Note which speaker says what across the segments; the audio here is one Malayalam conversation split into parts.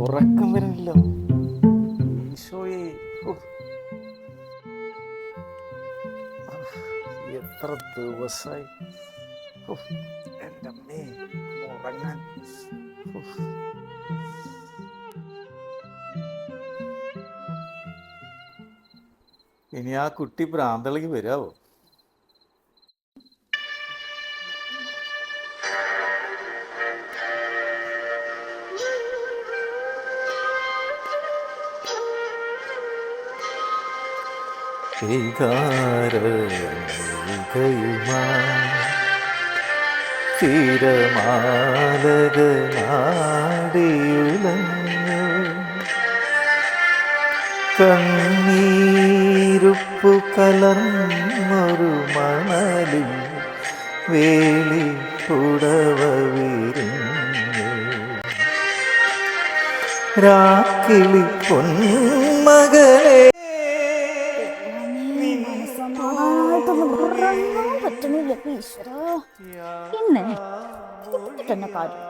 Speaker 1: ഉറക്കം വരുന്നില്ല ഈശോയെ. എത്ര ദിവസമായി എന്റെ അമ്മേ ഉറങ്ങാൻ. ഇനി ആ കുട്ടി ഭ്രാന്തളിക്ക് വരാവോ? തിരമാലകനാടിയുലഞ്ഞു കണ്ണീരുപ്പു കലർന്നൊരു മണലിൽ വേളി പുടവ വിരിഞ്ഞു. രാക്കിളി പൊന്മകളെ
Speaker 2: മനസ്സമായിട്ടൊന്ന് ഉറങ്ങാൻ പറ്റുന്നില്ല ഈശ്വര. ഇന്ന് തന്നെ കാര്യം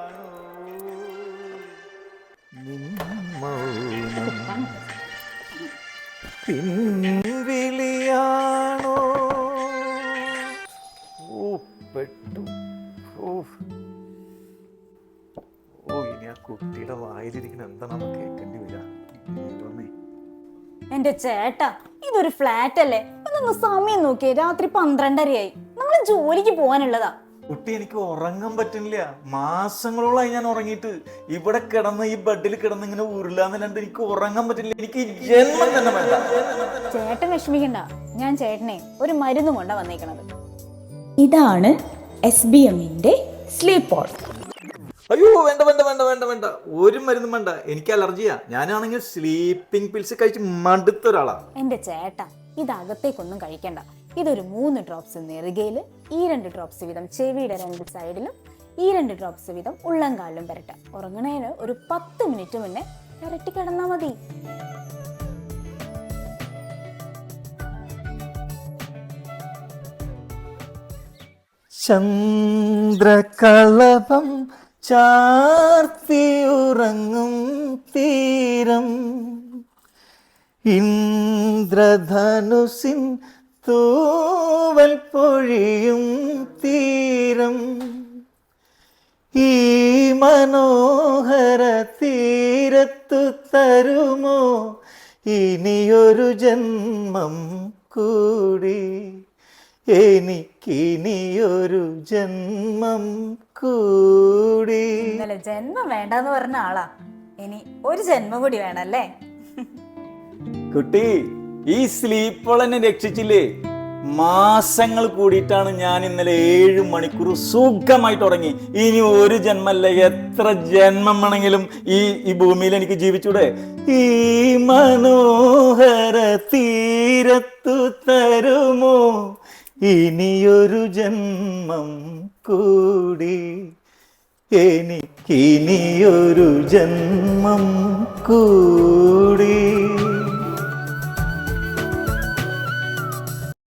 Speaker 1: പിൻവിളിയാണോ ഓ പെട്ടു. ഓ. ഓ ഇനി ആ കുട്ടിയുടെ വായിലിരിക്കുന്ന എന്താണെന്ന് കേൾക്കേണ്ടി വരാ
Speaker 2: എന്റെ ചേട്ടാ ഇതൊരു ഫ്ലാറ്റ് അല്ലേ അതൊന്ന് സമയം നോക്കിയേ. രാത്രി പന്ത്രണ്ടരയായി. നമ്മൾ ജോലിക്ക് പോകാനുള്ളതാ.
Speaker 1: കുട്ടി എനിക്ക് ഉറങ്ങാൻ പറ്റുന്നില്ല. മാസങ്ങളോളായി ഞാൻ ഉറങ്ങിയിട്ട്. ഇവിടെ കിടന്ന് ഈ ബെഡിൽ കിടന്ന് ഇങ്ങനെ ഉരുളാന്നല്ലാണ്ട് എനിക്ക് ഉറങ്ങാൻ പറ്റില്ല എനിക്ക് ജന്മം തന്നെ വേണ്ട.
Speaker 2: ചേട്ടൻ വിഷമിക്കണ്ട. ഞാൻ ചേട്ടനെ ഒരു മരുന്ന് കൊണ്ട വന്നേക്കണത്.
Speaker 3: ഇതാണ് എസ് ബി എമ്മിന്റെ സ്ലീപ്പ് ഓൾ
Speaker 1: അയ്യോ വേണ്ട വേണ്ട വേണ്ട വേണ്ട വേണ്ട. ഒരു മരുന്നും വേണ്ട. എനിക്ക് അലർജിയാ. ഞാനാണെങ്കിൽ സ്ലീപ്പിംഗ് പിൽസ് കഴിച്ച് മടുത്ത ഒരാളാ
Speaker 2: എന്റെ ചേട്ടാ ഇത് അകത്തേക്കൊന്നും കഴിക്കേണ്ട. ഇതൊരു മൂന്ന് ഡ്രോപ്സ് നെറുകയിൽ ഈ രണ്ട് ഡ്രോപ്സ് വീതം ചെവിയുടെ രണ്ട് സൈഡിലും ഈ രണ്ട് ഡ്രോപ്സ് വീതം ഉള്ളംകാലിലും പെരട്ടാം. ഉറങ്ങണേന് ഒരു പത്ത് മിനിറ്റ് മുന്നേ പെരട്ടി കിടന്നാൽ മതി.
Speaker 1: ചന്ദ്രകളം ചാർത്തിയുറങ്ങും ഇന്ദ്രധനുസിൻ തൂവൽ പൊഴിയും തീരം. ഈ മനോഹര തീരത്തു തരുമോ? ഇനിയൊരു ജന്മം കൂടി. എനിക്കിനിയൊരു ജന്മം കൂടി.
Speaker 2: ഇന്നലെ ജന്മം വേണ്ടെന്ന് പറഞ്ഞ ആളാ. ഇനി ഒരു ജന്മം കൂടി വേണല്ലേ?
Speaker 1: കുട്ടി ഈ സ്ലീപ്പോൾ എന്നെ രക്ഷിച്ചില്ലേ? മാസങ്ങൾ കൂടിയിട്ടാണ് ഞാൻ ഇന്നലെ ഏഴ് മണിക്കൂർ സുഖമായിട്ട് ഉറങ്ങി ഇനി ഒരു ജന്മല്ല എത്ര ജന്മം വേണമെങ്കിലും ഈ ഈ ഭൂമിയിൽ എനിക്ക് ജീവിച്ചൂടെ? ഈ മനോഹര തീരത്തു തരുമോ? ഇനിയൊരു ജന്മം കൂടി. എനിക്കിനിയൊരു ജന്മം കൂടി.